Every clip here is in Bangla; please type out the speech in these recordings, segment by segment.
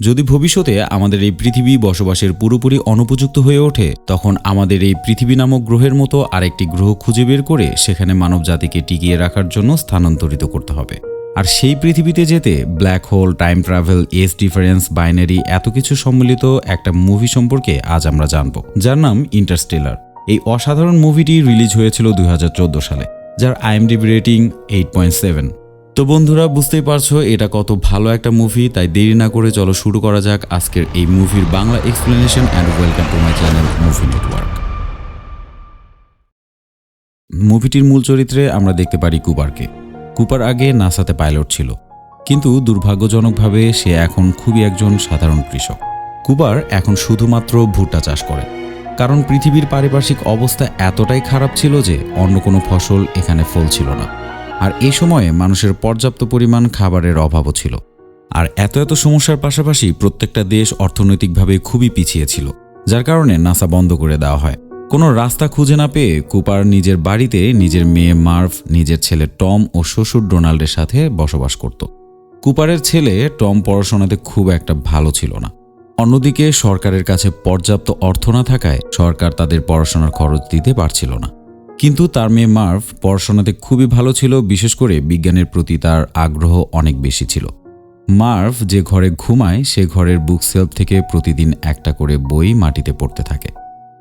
যদি ভবিষ্যতে আমাদের এই পৃথিবী বসবাসের পুরোপুরি অনুপযুক্ত হয়ে ওঠে, তখন আমাদের এই পৃথিবী নামক গ্রহের মতো আরেকটি গ্রহ খুঁজে বের করে সেখানে মানব জাতিকে টিকিয়ে রাখার জন্য স্থানান্তরিত করতে হবে। আর সেই পৃথিবীতে যেতে black hole time travel age difference binary এত কিছু সম্মিলিত একটা মুভি সম্পর্কে আজ আমরা জানব, যার নাম ইন্টারস্টেলার এই অসাধারণ মুভিটি রিলিজ হয়েছিল দুই হাজার চোদ্দ সালে, যার IMDb rating eight point seven তো বন্ধুরা, বুঝতেই পারছ, এটা কত ভালো একটা মুভি তাই দেরি না করে চলো শুরু করা যাক আজকের এই মুভির Bangla explanation and welcome to my channel movie network মুভিটির মূল চরিত্রে আমরা দেখতে পারি কুপারকে। কুপার আগে নাসাতে পাইলট ছিল, কিন্তু দুর্ভাগ্যজনকভাবে সে এখন খুবই একজন সাধারণ কৃষক। কুপার এখন শুধুমাত্র ভুট্টা চাষ করে, কারণ পৃথিবীর পারিপার্শ্বিক অবস্থা এতটাই খারাপ ছিল যে অন্য কোনো ফসল এখানে ফলছিল না। আর এই সময়ে মানুষের পর্যাপ্ত পরিমাণ খাবারের অভাবও ছিল। আর এত এত সমস্যার পাশাপাশি প্রত্যেকটা দেশ অর্থনৈতিকভাবে খুবই পিছিয়ে ছিল, যার কারণে নাসা বন্ধ করে দেওয়া হয়। কোনো রাস্তা খুঁজে না পেয়ে কুপার নিজের বাড়িতে নিজের মেয়ে মার্ভ, নিজের ছেলে টম ও শ্বশুর ডোনাল্ডের সাথে বসবাস করত। কুপারের ছেলে টম পড়াশোনাতে খুব একটা ভালো ছিল না। অন্যদিকে সরকারের কাছে পর্যাপ্ত অর্থ না থাকায় সরকার তাদের পড়াশোনার খরচ দিতে পারছিল না। কিন্তু তার মেয়ে মার্ভ পড়াশোনাতে খুবই ভালো ছিল, বিশেষ করে বিজ্ঞানের প্রতি তার আগ্রহ অনেক বেশি ছিল। মার্ভ যে ঘরে ঘুমায়, সে ঘরের বুক সেলফ থেকে প্রতিদিন একটা করে বই মাটিতে পড়তে থাকে।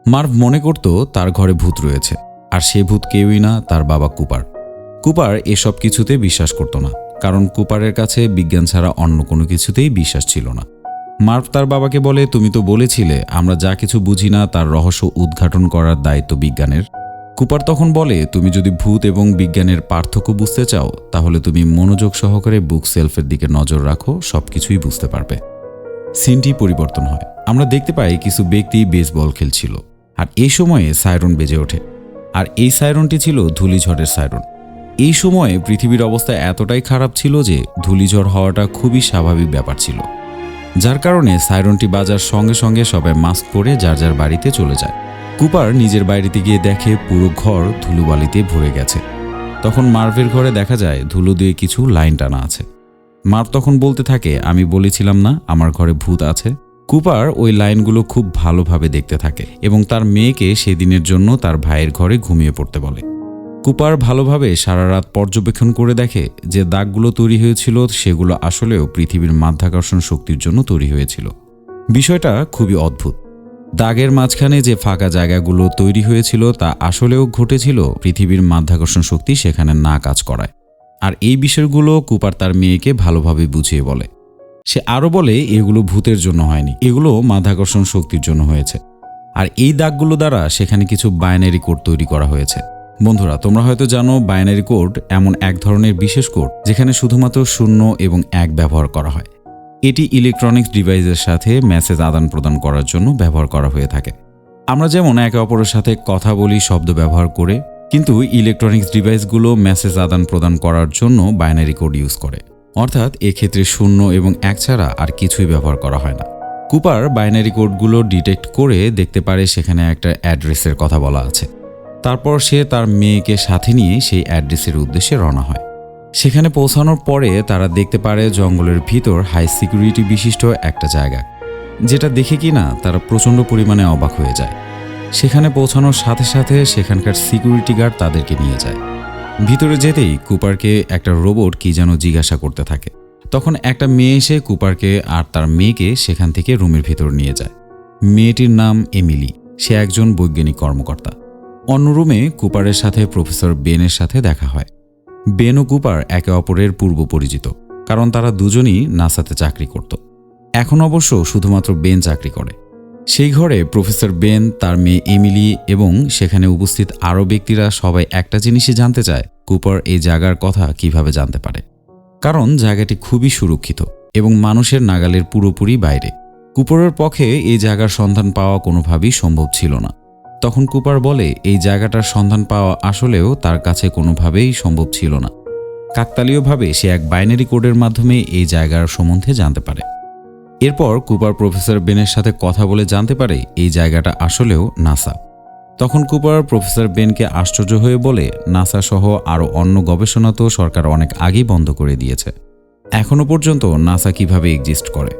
মার্ভ মনে করত তার ঘরে ভূত রয়েছে, আর সে ভূত কেউই না, তার বাবা কুপার। কুপার এসব কিছুতে বিশ্বাস করত না, কারণ কুপারের কাছে বিজ্ঞান ছাড়া অন্য কোনো কিছুতেই বিশ্বাস ছিল না। মার্ভ তার বাবাকে বলে, তুমি তো বলেছিলে, আমরা যা কিছু বুঝি না, তার রহস্য উদ্ঘাটন করার দায়িত্ব বিজ্ঞানের। কুপার তখন বলে, তুমি যদি ভূত এবং বিজ্ঞানের পার্থক্য বুঝতে চাও, তাহলে তুমি মনোযোগ সহকারে বুক সেলফের দিকে নজর রাখো, সবকিছুই বুঝতে পারবে। সিনটি পরিবর্তন হয়। আমরা দেখতে পাই কিছু ব্যক্তি বেসবল খেলছিল। আর এই সময়ে সাইরন বেজে ওঠে। আর এই সাইরনটি ছিল ধূলিঝড়ের সাইরন। এই সময়ে পৃথিবীর অবস্থা এতটাই খারাপ ছিল যে ধূলিঝড় হওয়াটা খুবই স্বাভাবিক ব্যাপার ছিল। যার কারণে সাইরনটি বাজার সঙ্গে সঙ্গে সবাই মাস্ক পরে যার যার বাড়িতে চলে যায়। কুপার নিজের বাড়িতে গিয়ে দেখে পুরো ঘর ধুলোবালিতে ভরে গেছে। তখন মার্ভের ঘরে দেখা যায় ধুলো দিয়ে কিছু লাইন টানা আছে। মার্ভ তখন বলতে থাকে, আমি বলেছিলাম না, আমার ঘরে ভূত আছে। কুপার ওই লাইনগুলো খুব ভালোভাবে দেখতে থাকে এবং তার মেয়েকে সেদিনের জন্য তার ভাইয়ের ঘরে ঘুমিয়ে পড়তে বলে। কুপার ভালোভাবে সারা রাত পর্যবেক্ষণ করে দেখে যে দাগগুলো তৈরি হয়েছিল, সেগুলো আসলেও পৃথিবীর মাধ্যাকর্ষণ শক্তির জন্য তৈরি হয়েছিল। বিষয়টা খুবই অদ্ভুত। দাগের মাঝখানে যে ফাঁকা জায়গাগুলো তৈরি হয়েছিল তা আসলেও ঘটেছিল, পৃথিবীর মাধ্যাকর্ষণ শক্তি সেখানে না কাজ করায়। আর এই বিষয়গুলো কুপার তার মেয়েকে ভালোভাবে বুঝিয়ে বলে। সে আরও বলে, এগুলো ভূতের জন্য হয়নি, এগুলো মাধ্যাকর্ষণ শক্তির জন্য হয়েছে। আর এই দাগগুলো দ্বারা সেখানে কিছু বাইনারি কোড তৈরি করা হয়েছে। বন্ধুরা, তোমরা হয়তো জানো বাইনারি কোড এমন এক ধরনের বিশেষ কোড যেখানে শুধুমাত্র শূন্য এবং এক ব্যবহার করা হয়। এটি ইলেকট্রনিক্স ডিভাইসের সাথে মেসেজ আদান প্রদান করার জন্য ব্যবহার করা হয়ে থাকে। আমরা যেমন একে অপরের সাথে কথা বলি, শব্দ ব্যবহার করে, কিন্তু ইলেকট্রনিক্স ডিভাইসগুলো মেসেজ আদান প্রদান করার জন্য বাইনারি কোড ইউজ করে। অর্থাৎ এক্ষেত্রে শূন্য এবং এক ছাড়া আর কিছুই ব্যবহার করা হয় না। কুপার বাইনারি কোডগুলো ডিটেক্ট করে দেখতে পারে সেখানে একটা অ্যাড্রেসের কথা বলা আছে। তারপর সে তার মেয়েকে সাথে নিয়ে সেই অ্যাড্রেসের উদ্দেশ্যে রওনা হয়। সেখানে পৌঁছানোর পরে তারা দেখতে পারে জঙ্গলের ভিতর হাই সিকিউরিটি বিশিষ্ট একটা জায়গা, যেটা দেখে কি না তারা প্রচণ্ড পরিমাণে অবাক হয়ে যায়। সেখানে পৌঁছানোর সাথে সাথে সেখানকার সিকিউরিটি গার্ড তাদেরকে নিয়ে যায়। ভিতরে যেতেই কুপারকে একটা রোবট কি যেন জিজ্ঞাসা করতে থাকে। তখন একটা মেয়ে এসে কুপারকে আর তার মেয়েকে সেখান থেকে রুমের ভিতর নিয়ে যায়। মেয়েটির নাম এমিলি, সে একজন বৈজ্ঞানিক কর্মকর্তা। অন্য রুমে কুপারের সাথে প্রফেসর বেনের সাথে দেখা হয়। বেন ও কুপার একে অপরের পূর্ব পরিচিত, কারণ তারা দুজনই নাসাতে চাকরি করত। এখন অবশ্য শুধুমাত্র বেন চাকরি করে। সেই ঘরে প্রফেসর বেন, তার মেয়ে এমিলি এবং সেখানে উপস্থিত আরও ব্যক্তিরা সবাই একটা জিনিসই জানতে চায়, কুপার এই জায়গার কথা কীভাবে জানতে পারে। কারণ জায়গাটি খুবই সুরক্ষিত এবং মানুষের নাগালের পুরোপুরি বাইরে। কুপারের পক্ষে এই জায়গার সন্ধান পাওয়া কোনোভাবেই সম্ভব ছিল না। তখন কুপার বলে, এই জায়গাটার সন্ধান পাওয়া আসলেও তার কাছে কোনোভাবেই সম্ভব ছিল না। কাকতালীয়ভাবে সে এক বাইনারি কোডের মাধ্যমে এই জায়গার সম্বন্ধে জানতে পারে। এরপর কুপার প্রফেসর বেনের সাথে কথা বলে জানতে পারে, এই জায়গাটা আসলেও নাসা। তখন কুপার প্রফেসর বেনকে আশ্চর্য হয়ে বলে, নাসা সহ আরও অন্য গবেষণা তো সরকার অনেক আগেই বন্ধ করে দিয়েছে। এখনও পর্যন্ত নাসা কীভাবে এক্সিস্ট করে?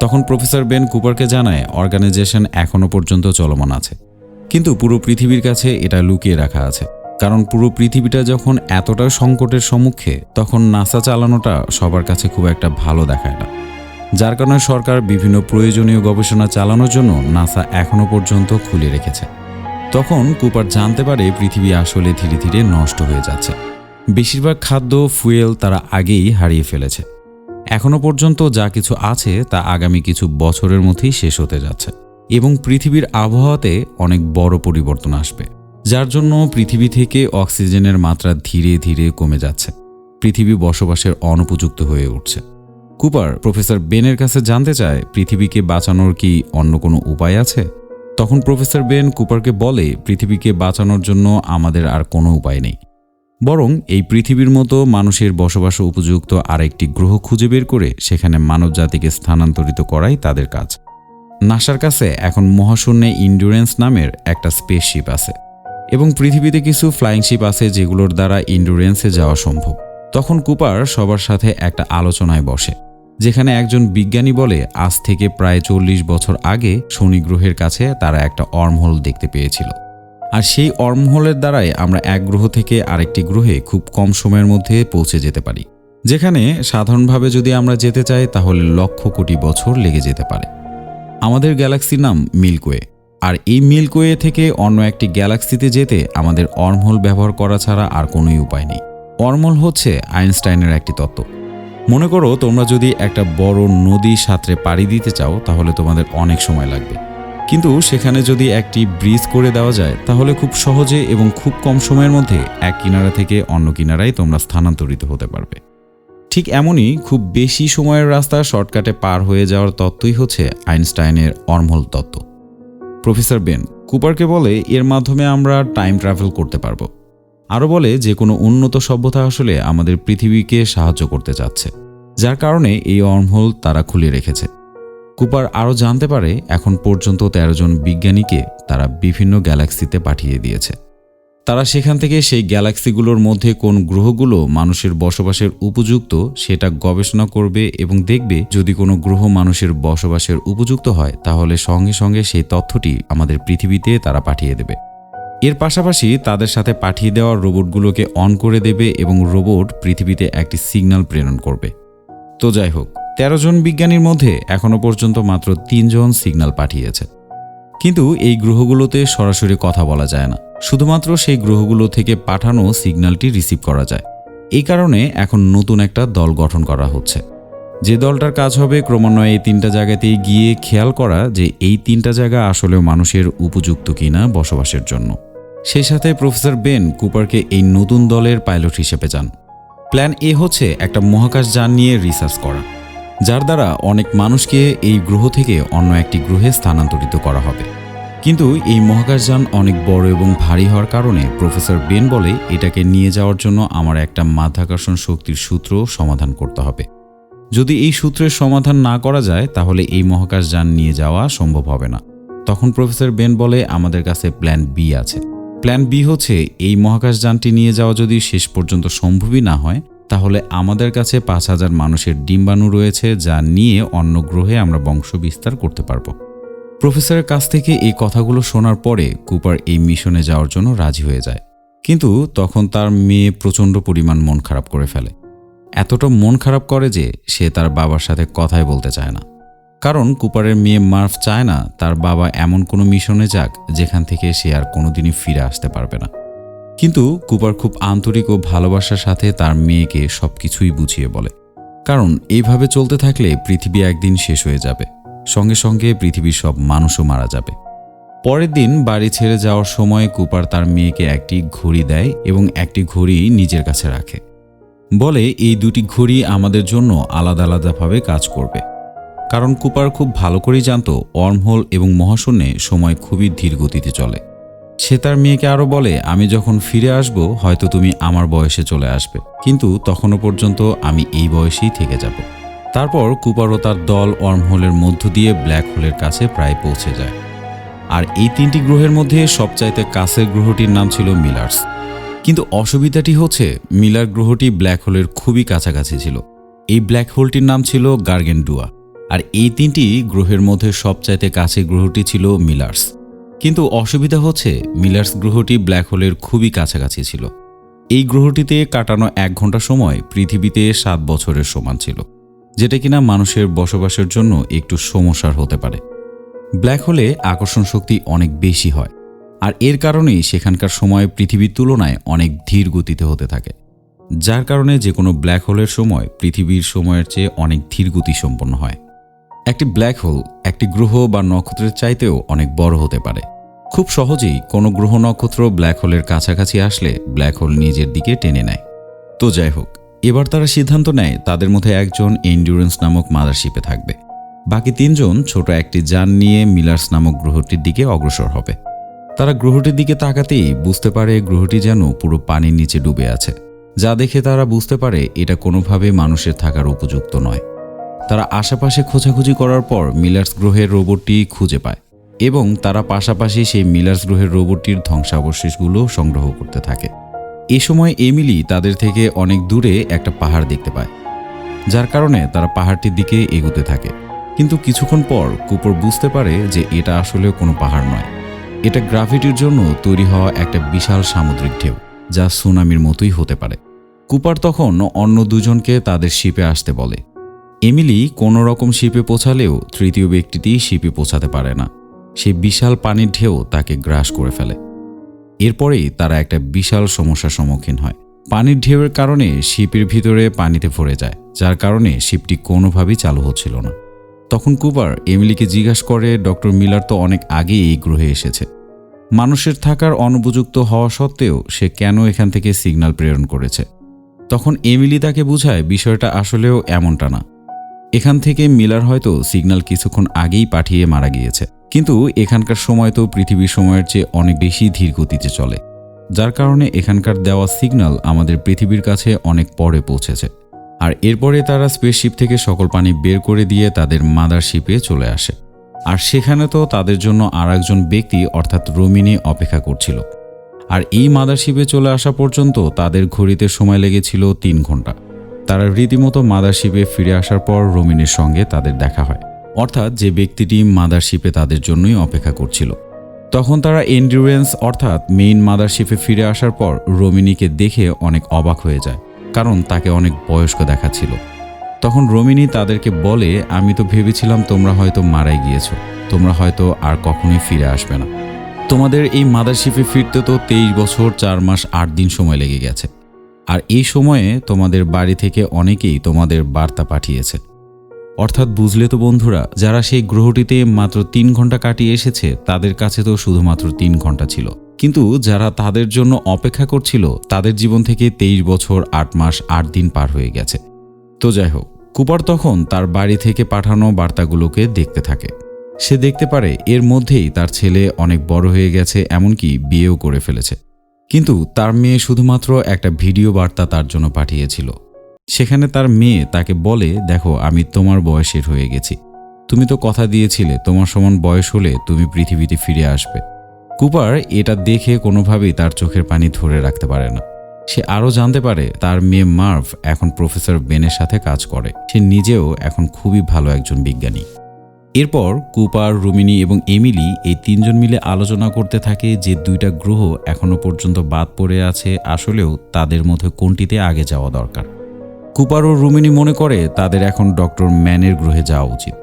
তখন প্রফেসর বেন কুপারকে জানায় অর্গানাইজেশন এখনও পর্যন্ত চলমান আছে। কিন্তু পুরো পৃথিবীর কাছে এটা লুকিয়ে রাখা আছে। কারণ পুরো পৃথিবীটা যখন এতটা সংকটের সম্মুখে, তখন নাসা চালানোটা সবার কাছে খুব একটা ভালো দেখায় না। যার কারণে সরকার বিভিন্ন প্রয়োজনীয় গবেষণা চালানোর জন্য নাসা এখনও পর্যন্ত খুলে রেখেছে। তখন কুপার জানতে পারে পৃথিবী আসলে ধীরে ধীরে নষ্ট হয়ে যাচ্ছে। বেশিরভাগ খাদ্য, ফুয়েল তারা আগেই হারিয়ে ফেলেছে। এখনও পর্যন্ত যা কিছু আছে তা আগামী কিছু বছরের মধ্যেই শেষ হতে যাচ্ছে। এবং পৃথিবীর আবহাওয়াতে অনেক বড় পরিবর্তন আসবে, যার জন্য পৃথিবী থেকে অক্সিজেনের মাত্রা ধীরে ধীরে কমে যাচ্ছে। পৃথিবী বসবাসের অনুপযুক্ত হয়ে উঠছে। কুপার, প্রফেসর বেনের কাছে জানতে চায়, পৃথিবীকে বাঁচানোর কি অন্য কোনো উপায় আছে? তখন প্রফেসর বেন কুপারকে বলে, পৃথিবীকে বাঁচানোর জন্য আমাদের আর কোনো উপায় নেই। বরং এই পৃথিবীর মতো মানুষের বসবাস উপযুক্ত আরেকটি গ্রহ খুঁজে বের করে সেখানে মানবজাতিকে স্থানান্তরিত করাই তাদের কাজ। নাসার কাছে এখন মহাশূন্যে ইন্ডুরেন্স নামের একটা স্পেসশিপ আছে এবং পৃথিবীতে কিছু ফ্লাইং শিপ আছে যেগুলোর দ্বারা ইন্ডুরেন্সে যাওয়া সম্ভব। তখন কুপার সবার সাথে একটা আলোচনায় বসে, যেখানে একজন বিজ্ঞানী বলে, আজ থেকে প্রায় চল্লিশ বছর আগে শনি গ্রহের কাছে তারা একটা অর্মহোল দেখতে পেয়েছিল। আর সেই অর্মহোলের দ্বারাই আমরা এক গ্রহ থেকে আরেকটি গ্রহে খুব কম সময়ের মধ্যে পৌঁছে যেতে পারি। যেখানে সাধারণভাবে যদি আমরা যেতে চাই, তাহলে লক্ষ কোটি বছর লেগে যেতে পারে। আমাদের গ্যালাক্সির নাম মিল্কওয়ে। আর এই মিল্কওয়ে থেকে অন্য একটি গ্যালাক্সিতে যেতে আমাদের অর্মহোল ব্যবহার করা ছাড়া আর কোনোই উপায় নেই। অর্মহোল হচ্ছে আইনস্টাইনের একটি তত্ত্ব। মনে করো তোমরা যদি একটা বড় নদী সাঁতরে পাড়ি দিতে চাও, তাহলে তোমাদের অনেক সময় লাগবে। কিন্তু সেখানে যদি একটি ব্রিজ করে দেওয়া যায়, তাহলে খুব সহজে এবং খুব কম সময়ের মধ্যে এক কিনারা থেকে অন্য কিনারায় তোমরা স্থানান্তরিত হতে পারবে। ঠিক এমনই খুব বেশি সময়ের রাস্তা শর্টকাটে পার হয়ে যাওয়ার তত্ত্বই হচ্ছে আইনস্টাইনের অর্মহোল তত্ত্ব। প্রফেসর বেন, কুপারকে বলে এর মাধ্যমে আমরা টাইম ট্রাভেল করতে পারব। আরও বলে যে কোনো উন্নত সভ্যতা আসলে আমাদের পৃথিবীকে সাহায্য করতে চাচ্ছে, যার কারণে এই অর্মহোল তারা খুলে রেখেছে। কুপার আরও জানতে পারে এখন পর্যন্ত ১৩ জন বিজ্ঞানীকে তারা বিভিন্ন গ্যালাক্সিতে পাঠিয়ে দিয়েছে। তারা সেখান থেকে সেই গ্যালাক্সিগুলোর মধ্যে কোন গ্রহগুলো মানুষের বসবাসের উপযুক্ত সেটা গবেষণা করবে এবং দেখবে যদি কোনো গ্রহ মানুষের বসবাসের উপযুক্ত হয়, তাহলে সঙ্গে সঙ্গে সেই তথ্যটি আমাদের পৃথিবীতে তারা পাঠিয়ে দেবে। এর পাশাপাশি তাদের সাথে পাঠিয়ে দেওয়া রোবটগুলোকে অন করে দেবে এবং রোবট পৃথিবীতে একটি সিগন্যাল প্রেরণ করবে। তো যাই হোক, তেরো জন বিজ্ঞানীর মধ্যে এখনও পর্যন্ত মাত্র তিনজন সিগন্যাল পাঠিয়েছে। কিন্তু এই গ্রহগুলোতে সরাসরি কথা বলা যায় না। শুধুমাত্র সেই গ্রহগুলো থেকে পাঠানো সিগন্যালটি রিসিভ করা যায়। এই কারণে এখন নতুন একটা দল গঠন করা হচ্ছে। যে দলটার কাজ হবে ক্রমান্বয়ে এই তিনটা জায়গাতেই গিয়ে খেয়াল করা যে এই তিনটা জায়গা আসলেও মানুষের উপযুক্ত কিনা বসবাসের জন্য। সেই সাথে প্রফেসর বেন কুপারকে এই নতুন দলের পাইলট হিসেবে যান। প্ল্যান এ হচ্ছে একটা মহাকাশ যান নিয়ে রিসার্চ করা, যার দ্বারা অনেক মানুষকে এই গ্রহ থেকে অন্য একটি গ্রহে স্থানান্তরিত করা হবে। কিন্তু এই মহাকাশযান অনেক বড় এবং ভারী হওয়ার কারণে প্রফেসর বেন বলে এটাকে নিয়ে যাওয়ার জন্য আমার একটা মাধ্যাকর্ষণ শক্তির সূত্র সমাধান করতে হবে। যদি এই সূত্রের সমাধান না করা যায়, তাহলে এই মহাকাশযান নিয়ে যাওয়া সম্ভব হবে না। তখন প্রফেসর বেন বলে, আমাদের কাছে প্ল্যান বি আছে। প্ল্যান বি হচ্ছে, এই মহাকাশযানটি নিয়ে যাওয়া যদি শেষ পর্যন্ত সম্ভবই না হয়, তাহলে আমাদের কাছে পাঁচ হাজার মানুষের ডিম্বাণু রয়েছে, যা নিয়ে অন্য গ্রহে আমরা বংশ বিস্তার করতে পারব। প্রফেসরের কাছ থেকে এই কথাগুলো শোনার পরে কুপার এই মিশনে যাওয়ার জন্য রাজি হয়ে যায়। কিন্তু তখন তার মেয়ে প্রচণ্ড পরিমাণ মন খারাপ করে ফেলে। এতটা মন খারাপ করে যে সে তার বাবার সাথে কথাই বলতে চায় না। কারণ কুপারের মেয়ে মার্ফ চায় না তার বাবা এমন কোনো মিশনে যাক যেখান থেকে সে আর কোনোদিনই ফিরে আসতে পারবে না। কিন্তু কুপার খুব আন্তরিক ও ভালোবাসার সাথে তার মেয়েকে সব কিছুই বুঝিয়ে বলে। কারণ এইভাবে চলতে থাকলে পৃথিবী একদিন শেষ হয়ে যাবে। সঙ্গে সঙ্গে পৃথিবীর সব মানুষও মারা যাবে। পরের দিন বাড়ি ছেড়ে যাওয়ার সময় কুপার তার মেয়েকে একটি ঘড়ি দেয় এবং একটি ঘড়ি নিজের কাছে রাখে। বলে, এই দুটি ঘড়ি আমাদের জন্য আলাদা আলাদাভাবে কাজ করবে। কারণ কুপার খুব ভালো করেই জানত, ওয়ার্মহোল এবং মহাশূন্যে সময় খুবই ধীর গতিতে চলে। সে তার মেয়েকে আরও বলে, আমি যখন ফিরে আসব, হয়তো তুমি আমার বয়সে চলে আসবে। কিন্তু তখনও পর্যন্ত আমি এই বয়সেই থেকে যাব। তারপর কুপার ও তার দল ওয়ার্মহোলের মধ্য দিয়ে ব্ল্যাক হোলের কাছে প্রায় পৌঁছে যায়। আর এই তিনটি গ্রহের মধ্যে সবচাইতে কাছের গ্রহটির নাম ছিল মিলার্স। কিন্তু অসুবিধাটি হচ্ছে, মিলার গ্রহটি ব্ল্যাক হোলের খুবই কাছাকাছি ছিল। এই ব্ল্যাক হোলটির নাম ছিল গার্গেন্ডুয়া। আর এই তিনটি গ্রহের মধ্যে সবচাইতে কাছে গ্রহটি ছিল মিলার্স। কিন্তু অসুবিধা হচ্ছে, মিলার্স গ্রহটি ব্ল্যাক হোলের খুবই কাছাকাছি ছিল। এই গ্রহটিতে কাটানো এক ঘণ্টা সময় পৃথিবীতে সাত বছরের সমান ছিল। যেটা কিনা মানুষের বসবাসের জন্য একটু সমস্যার হতে পারে। ব্ল্যাক হোলে আকর্ষণ শক্তি অনেক বেশি হয়, আর এর কারণেই সেখানকার সময় পৃথিবীর তুলনায় অনেক ধীর গতিতে হতে থাকে, যার কারণে যে কোনো ব্ল্যাক হোলের সময় পৃথিবীর সময়ের চেয়ে অনেক ধীর গতি সম্পন্ন হয়। একটি ব্ল্যাক হোল একটি গ্রহ বা নক্ষত্রের চাইতেও অনেক বড় হতে পারে। খুব সহজেই কোনো গ্রহ নক্ষত্র ব্ল্যাক হোলের কাছাকাছি আসলে ব্ল্যাক হোল নিজের দিকে টেনে নেয়। তো যাই হোক এবার তারা সিদ্ধান্ত নেয় তাদের মধ্যে একজন এন্ডুরেন্স নামক মাদারশিপে থাকবে। বাকি তিনজন ছোট একটি যান নিয়ে মিলার্স নামক গ্রহটির দিকে অগ্রসর হবে। তারা গ্রহটির দিকে তাকাতেই বুঝতে পারে গ্রহটি যেন পুরো পানির নিচে ডুবে আছে। যা দেখে তারা বুঝতে পারে এটা কোনোভাবে মানুষের থাকার উপযুক্ত নয়। তারা আশেপাশে খোঁজাখুঁজি করার পর মিলার্স গ্রহের রোবটটি খুঁজে পায় এবং তারা পাশাপাশি সেই মিলার্স গ্রহের রোবটটির ধ্বংসাবশেষগুলো সংগ্রহ করতে থাকে। এ সময় এমিলি তাদের থেকে অনেক দূরে একটা পাহাড় দেখতে পায়, যার কারণে তারা পাহাড়টির দিকে এগোতে থাকে। কিন্তু কিছুক্ষণ পর কুপর বুঝতে পারে যে এটা আসলে কোনো পাহাড় নয়। এটা গ্রাভিটির জন্য তৈরি হওয়া একটা বিশাল সামুদ্রিক ঢেউ, যা সুনামির মতোই হতে পারে। কুপার তখন অন্য দুজনকে তাদের শিপে আসতে বলে। এমিলি কোনো রকম শিপে পৌঁছালেও তৃতীয় ব্যক্তিটি শিপে পৌঁছাতে পারে না। সেই বিশাল পানির ঢেউ তাকে গ্রাস করে ফেলে। এরপরেই তারা একটা বিশাল সমস্যার সম্মুখীন হয়। পানির ঢেউয়ের কারণে শিপের ভিতরে পানিতে ভরে যায়, যার কারণে শিপটি কোনোভাবেই চালু হচ্ছিল না। তখন কুপার এমিলিকে জিজ্ঞাসা করে, ডক্টর মিলার তো অনেক আগেই এই গ্রহে এসেছে। মানুষের থাকার অনুপযুক্ত হওয়া সত্ত্বেও সে কেন এখান থেকে সিগন্যাল প্রেরণ করেছে? তখন এমিলি তাকে বুঝায়, বিষয়টা আসলেও এমনটা না। এখান থেকে মিলার হয়তো সিগন্যাল কিছুক্ষণ আগেই পাঠিয়ে মারা গিয়েছে। কিন্তু এখানকার সময় তো পৃথিবীর সময়ের চেয়ে অনেক বেশি ধীর গতিতে চলে, যার কারণে এখানকার দেওয়া সিগন্যাল আমাদের পৃথিবীর কাছে অনেক পরে পৌঁছেছে। আর এরপরে তারা স্পেসশিপ থেকে সকল পানি বের করে দিয়ে তাদের মাদারশিপে চলে আসে। আর সেখানে তো তাদের জন্য আর একজন ব্যক্তি অর্থাৎ রোমিনী অপেক্ষা করছিল। আর এই মাদারশিপে চলে আসা পর্যন্ত তাদের ঘড়িতে সময় লেগেছিল তিন ঘণ্টা তারা রীতিমতো মাদারশিপে ফিরে আসার পর রোমিনের সঙ্গে তাদের দেখা হয়। অর্থাৎ যে ব্যক্তিটি মাদারশিপে তাদের জন্যই অপেক্ষা করছিল। তখন তারা এন্ডুরেন্স অর্থাৎ মেইন মাদারশিপে ফিরে আসার পর রোমিনীকে দেখে অনেক অবাক হয়ে যায়, কারণ তাকে অনেক বয়স্ক দেখাচ্ছিল। তখন রোমিনী তাদেরকে বলে, আমি তো ভেবেছিলাম তোমরা হয়তো মারাই গিয়েছো, তোমরা হয়তো আর কখনোই ফিরে আসবে না। তোমাদের এই মাদারশিপে ফিরতে তো তেইশ বছর, চার মাস, আট দিন সময় লেগে গেছে। আর এই সময়ে তোমাদের বাড়ি থেকে অনেকেই তোমাদের বার্তা পাঠিয়েছে। অর্থাৎ বুঝলে তো বন্ধুরা, যারা সেই গ্রহটিতে মাত্র তিন ঘণ্টা কাটিয়ে এসেছে, তাদের কাছে তো শুধুমাত্র তিন ঘণ্টা ছিল। কিন্তু যারা তাদের জন্য অপেক্ষা করছিল, তাদের জীবন থেকে তেইশ বছর, আট মাস, আট দিন পার হয়ে গেছে। তো যাই হোক, কুপার তখন তার বাড়ি থেকে পাঠানো বার্তাগুলোকে দেখতে থাকে। সে দেখতে পারে, এর মধ্যেই তার ছেলে অনেক বড় হয়ে গেছে, এমনকি বিয়েও করে ফেলেছে। কিন্তু তার মেয়ে শুধুমাত্র একটা ভিডিও বার্তা তার জন্য পাঠিয়েছিল। সেখানে তার মেয়ে তাকে বলে, দেখো, আমি তোমার বয়সের হয়ে গেছি। তুমি তো কথা দিয়েছিলে, তোমার সমান বয়স হলে তুমি পৃথিবীতে ফিরে আসবে। কুপার এটা দেখে কোনোভাবেই তার চোখের পানি ধরে রাখতে পারে না। সে আরও জানতে পারে, তার মেয়ে মার্ভ এখন প্রফেসর বেনের সাথে কাজ করে। সে নিজেও এখন খুবই ভালো একজন বিজ্ঞানী। এরপর কুপার, রুমিনী এবং এমিলি এই তিনজন মিলে আলোচনা করতে থাকে যে দুইটা গ্রহ এখনও পর্যন্ত বাদ পড়ে আছে, আসলেও তাদের মধ্যে কোনটিতে আগে যাওয়া দরকার। কুপার ও রুমিনী মনে করে তাদের এখন ডক্টর ম্যানের গ্রহে যাওয়া উচিত।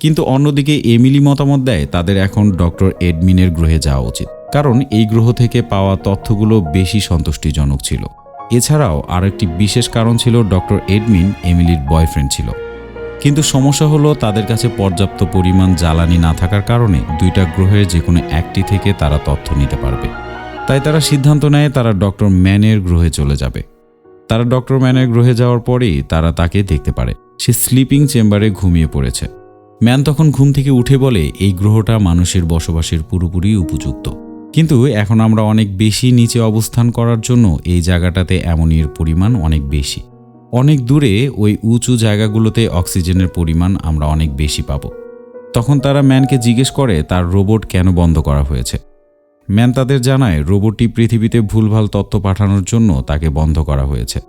কিন্তু অন্যদিকে এমিলি মতামত দেয় তাদের এখন ডক্টর এডমিনের গ্রহে যাওয়া উচিত। কারণ এই গ্রহ থেকে পাওয়া তথ্যগুলো বেশি সন্তুষ্টিজনক ছিল। এছাড়াও আরেকটি বিশেষ কারণ ছিল ডক্টর এডমিন এমিলির বয়ফ্রেন্ড ছিল। কিন্তু সমস্যা হলো তাদের কাছে পর্যাপ্ত পরিমাণ জ্বালানি না থাকার কারণে দুইটা গ্রহের যে কোনো একটি থেকে তারা তথ্য নিতে পারবে। তাই তারা সিদ্ধান্ত নেয় তারা ডক্টর ম্যানের গ্রহে চলে যাবে। তারা ডক্টর ম্যানের গ্রহে যাওয়ার পরেই তারা তাকে দেখতে পারে। সে স্লিপিং চেম্বারে ঘুমিয়ে পড়েছে। ম্যান তখন ঘুম থেকে উঠে বলে, এই গ্রহটা মানুষের বসবাসের পুরোপুরি উপযুক্ত। কিন্তু এখন আমরা অনেক বেশি নিচে অবস্থান করার জন্য এই জায়গাটাতে অ্যামোনিয়ার পরিমাণ অনেক বেশি। অনেক দূরে ওই উঁচু জায়গাগুলোতে অক্সিজেনের পরিমাণ আমরা অনেক বেশি পাব। তখন তারা ম্যানকে জিজ্ঞেস করে, তার রোবট কেন বন্ধ করা হয়েছে? ম্যান তাদের জানায়, রোবটটি পৃথিবীতে ভুলভাল তথ্য পাঠানোর জন্য তাকে বন্ধ করা হয়েছে।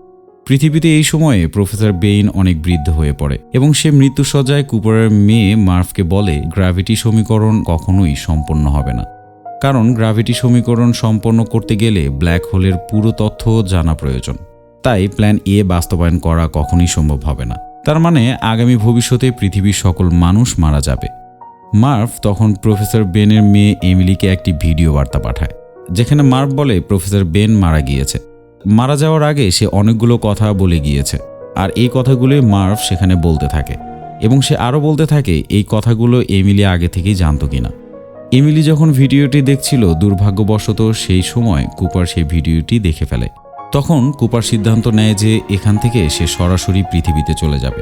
পৃথিবীতে এই সময়ে প্রফেসর বেইন অনেক বৃদ্ধ হয়ে পড়ে এবং সে মৃত্যুসজ্জায় কুপারের মেয়ে মার্ফকে বলে, গ্র্যাভিটি সমীকরণ কখনোই সম্পন্ন হবে না। কারণ গ্র্যাভিটি সমীকরণ সম্পন্ন করতে গেলে ব্ল্যাক হোলের পুরো তথ্য জানা প্রয়োজন। তাই প্ল্যান এ বাস্তবায়ন করা কখনোই সম্ভব হবে না। তার মানে আগামী ভবিষ্যতে পৃথিবীর সকল মানুষ মারা যাবে। মার্ফ তখন প্রফেসর বেনের মেয়ে এমিলিকে একটি ভিডিও বার্তা পাঠায়, যেখানে মার্ফ বলে প্রফেসর বেন মারা গিয়েছে। মারা যাওয়ার আগে সে অনেকগুলো কথা বলে গিয়েছে, আর এই কথাগুলোই মার্ফ সেখানে বলতে থাকে। এবং সে আরও বলতে থাকে, এই কথাগুলো এমিলি আগে থেকেই জানতো কিনা। এমিলি যখন ভিডিওটি দেখছিল, দুর্ভাগ্যবশত সেই সময় কুপার সেই ভিডিওটি দেখে ফেলে। তখন কুপার সিদ্ধান্ত নেয় যে এখান থেকে সে সরাসরি পৃথিবীতে চলে যাবে।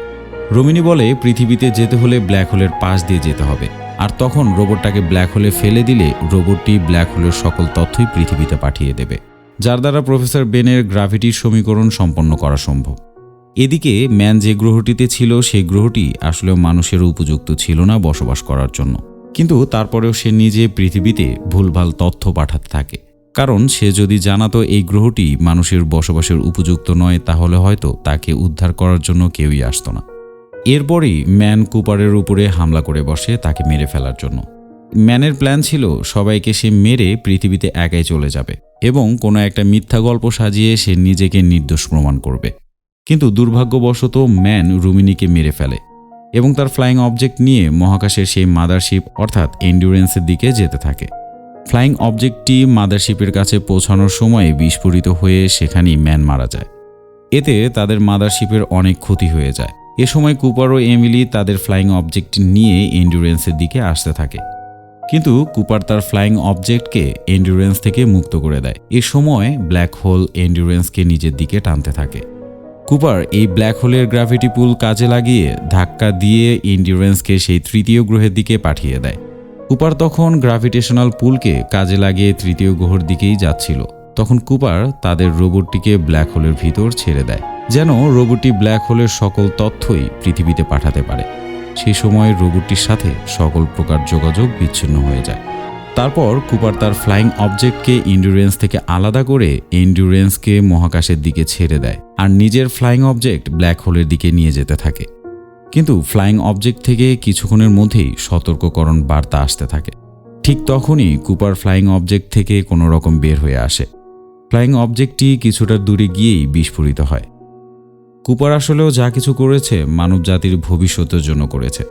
রমিনী বলে, পৃথিবীতে যেতে হলে ব্ল্যাক হোলের পাশ দিয়ে যেতে হবে। আর তখন রোবটটাকে ব্ল্যাক হোলে ফেলে দিলে রোবটটি ব্ল্যাক হোলের সকল তথ্যই পৃথিবীতে পাঠিয়ে দেবে, যার দ্বারা প্রফেসর বেনের গ্রাভিটির সমীকরণ সম্পন্ন করা সম্ভব। এদিকে ম্যান যে গ্রহটিতে ছিল, সেই গ্রহটি আসলে মানুষের উপযুক্ত ছিল না বসবাস করার জন্য। কিন্তু তারপরেও সে নিজে পৃথিবীতে ভুলভাল তথ্য পাঠাতে থাকে। কারণ সে যদি জানাতো এই গ্রহটি মানুষের বসবাসের উপযুক্ত নয়, তাহলে হয়তো তাকে উদ্ধার করার জন্য কেউই আসতো না। এরপরই ম্যান কুপারের উপরে হামলা করে বসে তাকে মেরে ফেলার জন্য। ম্যানের প্ল্যান ছিল সবাইকে সে মেরে পৃথিবীতে একাই চলে যাবে এবং কোনো একটা মিথ্যা গল্প সাজিয়ে সে নিজেকে নির্দোষ প্রমাণ করবে। কিন্তু দুর্ভাগ্যবশত ম্যান রুমিনিকে মেরে ফেলে এবং তার ফ্লাইং অবজেক্ট নিয়ে মহাকাশের সেই মাদারশিপ অর্থাৎ এন্ডুরেন্সের দিকে যেতে থাকে। ফ্লাইং অবজেক্টটি মাদারশিপের কাছে পৌঁছানোর সময় বিস্ফোরিত হয়ে সেখানেই ম্যান মারা যায়। এতে তাদের মাদারশিপের অনেক ক্ষতি হয়ে যায়। এ সময় কুপার ও এমিলি তাদের ফ্লাইং অবজেক্ট নিয়ে এন্ডুরেন্সের দিকে আসতে থাকে। কিন্তু কুপার তার ফ্লাইং অবজেক্টকে এন্ডুরেন্স থেকে মুক্ত করে দেয়। এ সময় ব্ল্যাক হোল এন্ডুরেন্সকে নিজের দিকে টানতে থাকে। কুপার এই ব্ল্যাক হোলের গ্র্যাভিটি পুল কাজে লাগিয়ে ধাক্কা দিয়ে এন্ডুরেন্সকে সেই তৃতীয় গ্রহের দিকে পাঠিয়ে দেয়। কুপার তখন গ্র্যাভিটেশনাল পুলকে কাজে লাগিয়ে তৃতীয় গ্রহের দিকেই যাচ্ছিল। তখন কুপার তাদের রোবটটিকে ব্ল্যাক হোলের ভিতর ছেড়ে দেয়, যেন রোবটটি ব্ল্যাক হোলের সকল তথ্যই পৃথিবীতে পাঠাতে পারে। সেই সময় রোবটটির সাথে সকল প্রকার যোগাযোগ বিচ্ছিন্ন হয়ে যায়। তারপর কুপার তার ফ্লাইং অবজেক্টকে ইন্ডুরেন্স থেকে আলাদা করে এন্ডুরেন্সকে মহাকাশের দিকে ছেড়ে দেয় আর নিজের ফ্লাইং অবজেক্ট ব্ল্যাক হোলের দিকে নিয়ে যেতে থাকে। কিন্তু ফ্লাইং অবজেক্ট থেকে কিছুক্ষণের মধ্যেই সতর্ককরণ বার্তা আসতে থাকে। ঠিক তখনই কুপার ফ্লাইং অবজেক্ট থেকে কোনো রকম বের হয়ে আসে। ফ্লাইং অবজেক্টটি কিছুটা দূরে গিয়েই বিস্ফোরিত হয়। কুপার আসলেও যা কিছু করেছে মানব জাতির ভবিষ্যতের জন্য করেছে।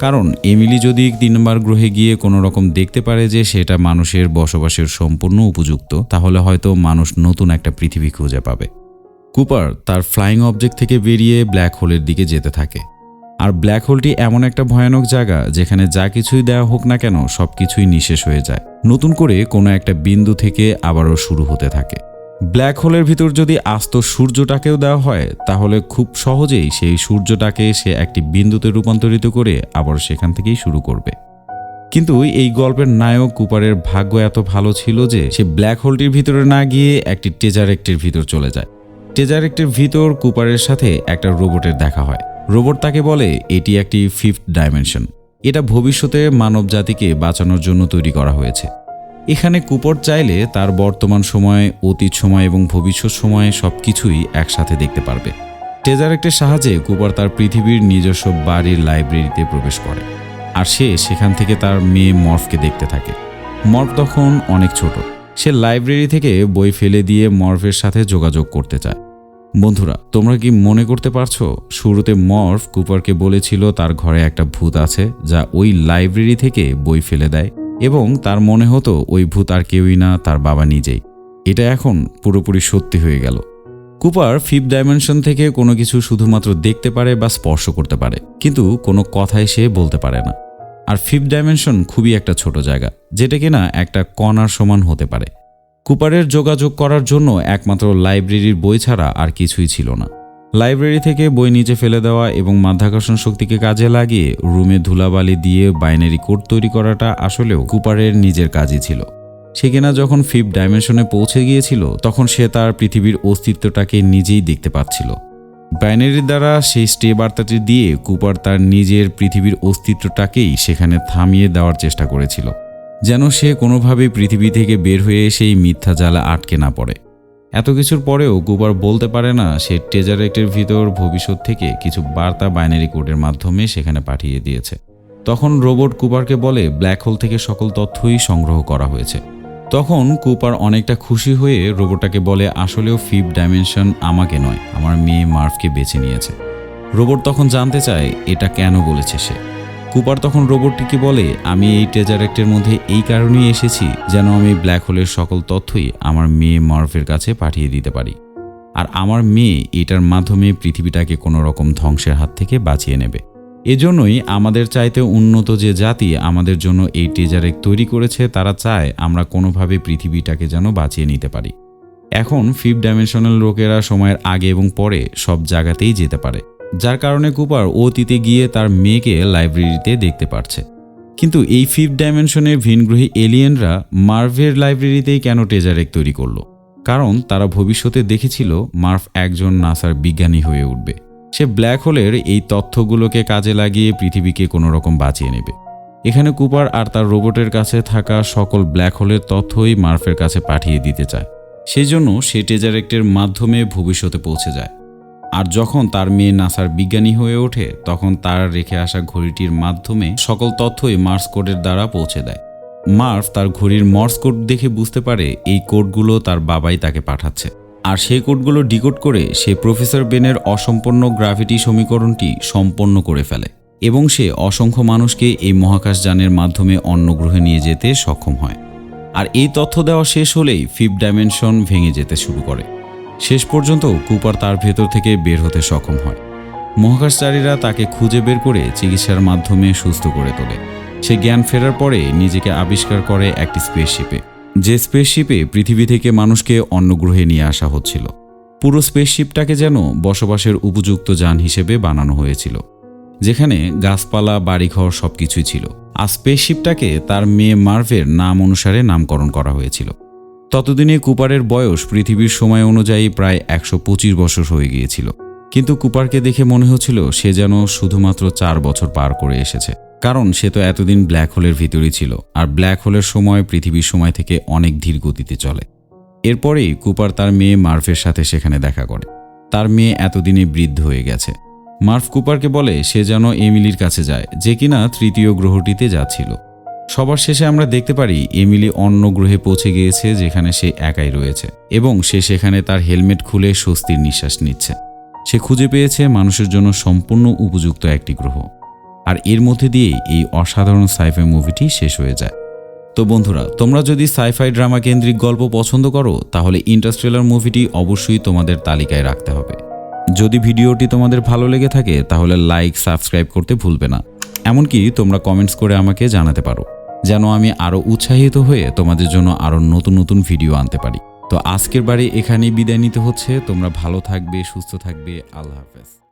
কারণ, এমিলি যদি তিন নম্বর গ্রহে গিয়ে কোনো রকম দেখতে পারে যে সেটা মানুষের বসবাসের সম্পূর্ণ উপযুক্ত, তাহলে হয়তো মানুষ নতুন একটা পৃথিবী খুঁজে পাবে। কুপার তার ফ্লাইং অবজেক্ট থেকে বেরিয়ে ব্ল্যাক হোলের দিকে যেতে থাকে। আর ব্ল্যাক হোলটি এমন একটা ভয়ানক জায়গা যেখানে যা কিছুই দেওয়া হোক না কেন সব কিছুই নিঃশেষ হয়ে যায়। নতুন করে কোনো একটা বিন্দু থেকে আবারও শুরু হতে থাকে। ব্ল্যাক হোলের ভিতর যদি আস্ত সূর্যটাকেও দেওয়া হয়, তাহলে খুব সহজেই সেই সূর্যটাকে সে একটি বিন্দুতে রূপান্তরিত করে আবার সেখান থেকেই শুরু করবে। কিন্তু এই গল্পের নায়ক কুপারের ভাগ্য এত ভালো ছিল যে সে ব্ল্যাক হোলটির ভিতরে না গিয়ে একটি টেজারেক্টের ভিতর চলে যায়। টেজারেক্টের ভিতর কুপারের সাথে একটা রোবটের দেখা হয়। রোবট তাকে বলে, এটি একটি ফিফথ ডাইমেনশন। এটা ভবিষ্যতে মানব জাতিকে বাঁচানোর জন্য তৈরি করা হয়েছে। এখানে কুপর চাইলে তার বর্তমান সময়ে, অতীত সময় এবং ভবিষ্যৎ সময়ে সব কিছুই একসাথে দেখতে পারবে। টেজারেক্টের সাহায্যে কুপার তার পৃথিবীর নিজস্ব বাড়ির লাইব্রেরিতে প্রবেশ করে। আর সে সেখান থেকে তার মেয়ে মর্ফকে দেখতে থাকে। মর্ফ তখন অনেক ছোট। সে লাইব্রেরি থেকে বই ফেলে দিয়ে মর্ফের সাথে যোগাযোগ করতে চায়। বন্ধুরা, তোমরা কি মনে করতে পারছ? শুরুতে মর্ফ কুপারকে বলেছিল তার ঘরে একটা ভূত আছে যা ওই লাইব্রেরি থেকে বই ফেলে দেয় এবং তার মনে হতো ওই ভূত আর কেউই না, তার বাবা নিজেই। এটা এখন পুরোপুরি সত্যি হয়ে গেল। কুপার ফিফ ডাইমেনশন থেকে কোনো কিছু শুধুমাত্র দেখতে পারে বা স্পর্শ করতে পারে, কিন্তু কোনো কথাই সে বলতে পারে না। আর ফিফ ডাইমেনশন খুবই একটা ছোট জায়গা, যেটা কিনা একটা কণার সমান হতে পারে। কুপারের যোগাযোগ করার জন্য একমাত্র লাইব্রেরির বই ছাড়া আর কিছুই ছিল না। লাইব্রেরি থেকে বই নিচে ফেলে দেওয়া এবং মাধ্যাকর্ষণ শক্তিকে কাজে লাগিয়ে রুমে ধুলাবালি দিয়ে বাইনারি কোড তৈরি করাটা আসলেও কুপারের নিজের কাজই ছিল। সে কিনা যখন ফিফ ডাইমেনশনে পৌঁছে গিয়েছিল, তখন সে তার পৃথিবীর অস্তিত্বটাকে নিজেই দেখতে পাচ্ছিল। বাইনারির দ্বারা সেই স্টে বার্তাটি দিয়ে কুপার তার নিজের পৃথিবীর অস্তিত্বটাকেই সেখানে থামিয়ে দেওয়ার চেষ্টা করেছিল। যেন সে কোনোভাবেই পৃথিবী থেকে বের হয়ে সেই মিথ্যা জ্বালা আটকে না পড়ে। এত কিছুর পরেও কুপার বলতে পারে না, সে টেজারেক্টের ভিতর ভবিষ্যৎ থেকে কিছু বার্তা বাইনারি কোডের মাধ্যমে সেখানে পাঠিয়ে দিয়েছে। তখন রোবট কুপারকে বলে, ব্ল্যাক হোল থেকে সকল তথ্যই সংগ্রহ করা হয়েছে। তখন কুপার অনেকটা খুশি হয়ে রোবটটাকে বলে, আসলেও ফিফ ডাইমেনশন আমাকে নয়, আমার মেয়ে মার্ফকে বেছে নিয়েছে। রোবট তখন জানতে চায়, এটা কেন বলেছে সে? কুপার তখন রোবটটিকে বলে, আমি এই টেজারেক্টের মধ্যে এই কারণেই এসেছি যেন আমি ব্ল্যাক হোলের সকল তথ্যই আমার মেয়ে মার্ফের কাছে পাঠিয়ে দিতে পারি। আর আমার মেয়ে এটার মাধ্যমে পৃথিবীটাকে কোনো রকম ধ্বংসের হাত থেকে বাঁচিয়ে নেবে। এজন্যই আমাদের চাইতে উন্নত যে জাতি আমাদের জন্য এই টেজারেক তৈরি করেছে, তারা চায় আমরা কোনোভাবে পৃথিবীটাকে যেন বাঁচিয়ে নিতে পারি। এখন ফিফ ডাইমেনশনাল লোকেরা সময়ের আগে এবং পরে সব জায়গাতেই যেতে পারে। যার কারণে কুপার অতীতে গিয়ে তার মেয়েকে লাইব্রেরিতে দেখতে পারছে। কিন্তু এই ফিফথ ডাইমেনশনের ভিনগ্রহী এলিয়েনরা মার্ভের লাইব্রেরিতেই কেন টেজারেক তৈরি করল? কারণ তারা ভবিষ্যতে দেখেছিল মার্ফ একজন নাসার বিজ্ঞানী হয়ে উঠবে। সে ব্ল্যাক হোলের এই তথ্যগুলোকে কাজে লাগিয়ে পৃথিবীকে কোনো রকম বাঁচিয়ে নেবে। এখানে কুপার আর তার রোবটের কাছে থাকা সকল ব্ল্যাক হোলের তথ্যই মার্ফের কাছে পাঠিয়ে দিতে চায়। সেই জন্য সে টেজারেক্টের মাধ্যমে ভবিষ্যতে পৌঁছে যায়। আর যখন তার মেয়ে নাসার বিজ্ঞানী হয়ে ওঠে, তখন তার রেখে আসা ঘড়িটির মাধ্যমে সকল তথ্যই মার্স কোডের দ্বারা পৌঁছে দেয়। মার্ফ তার ঘড়ির মর্স কোড দেখে বুঝতে পারে এই কোডগুলো তার বাবাই তাকে পাঠাচ্ছে। আর সেই কোডগুলো ডিকোড করে সে প্রফেসর বেনের অসম্পন্ন গ্রাভিটি সমীকরণটি সম্পন্ন করে ফেলে এবং সে অসংখ্য মানুষকে এই মহাকাশযানের মাধ্যমে অন্য গ্রহে নিয়ে যেতে সক্ষম হয়। আর এই তথ্য দেওয়া শেষ হলেই ফিফ ডাইমেনশন ভেঙে যেতে শুরু করে। শেষ পর্যন্ত কুপার তার ভেতর থেকে বের হতে সক্ষম হয়। মহাকাশচারীরা তাকে খুঁজে বের করে চিকিৎসার মাধ্যমে সুস্থ করে তোলে। সে জ্ঞান ফেরার পরে নিজেকে আবিষ্কার করে একটি স্পেসশিপে যে স্পেসশিপে পৃথিবী থেকে মানুষকে অন্য গ্রহে নিয়ে আসা হচ্ছিল। পুরো স্পেসশিপটাকে যেন বসবাসের উপযুক্ত যান হিসেবে বানানো হয়েছিল। যেখানে গাছপালা, বাড়িঘর সবকিছুই ছিল। আর স্পেসশিপটাকে তার মেয়ে মার্ভের নাম অনুসারে নামকরণ করা হয়েছিল। ততদিনে কুপারের বয়স পৃথিবীর সময় অনুযায়ী প্রায় একশো পঁচিশ বছর হয়ে গিয়েছিল। কিন্তু কুপারকে দেখে মনে হচ্ছিল সে যেন শুধুমাত্র চার বছর পার করে এসেছে। কারণ সে তো এতদিন ব্ল্যাক হোলের ভিতরই ছিল, আর ব্ল্যাক হোলের সময় পৃথিবীর সময় থেকে অনেক ধীর গতিতে চলে। এরপরেই কুপার তার মেয়ে মার্ফের সাথে সেখানে দেখা করে। তার মেয়ে এতদিনে বৃদ্ধ হয়ে গেছে। মার্ফ কুপারকে বলে, সে যেন এমিলির কাছে যায়, যে কিনা তৃতীয় গ্রহটিতে যাচ্ছিল। সবার শেষে আমরা দেখতে পারি এমিলি অন্য গ্রহে পৌঁছে গিয়েছে যেখানে সে একাই রয়েছে এবং সে সেখানে তার হেলমেট খুলে স্বস্তির নিঃশ্বাস নিচ্ছে। সে খুঁজে পেয়েছে মানুষের জন্য সম্পূর্ণ উপযুক্ত একটি গ্রহ। আর এর মধ্যে দিয়েই এই অসাধারণ সাইফাই মুভিটি শেষ হয়ে যায়। তো বন্ধুরা, তোমরা যদি সাইফাই ড্রামা কেন্দ্রিক গল্প পছন্দ করো, তাহলে ইন্টারস্টেলার মুভিটি অবশ্যই তোমাদের তালিকায় রাখতে হবে। যদি ভিডিওটি তোমাদের ভালো লেগে থাকে, তাহলে লাইক সাবস্ক্রাইব করতে ভুলবে না। এমনকি তোমরা কমেন্টস করে আমাকে জানাতে পারো, যেন আমি আরও উৎসাহিত হয়ে তোমাদের জন্য আরও নতুন নতুন ভিডিও আনতে পারি। তো আজকের বারে এখানেই বিদায় নিতে হচ্ছে। তোমরা ভালো থাকবে, সুস্থ থাকবে। আল্লাহ হাফেজ।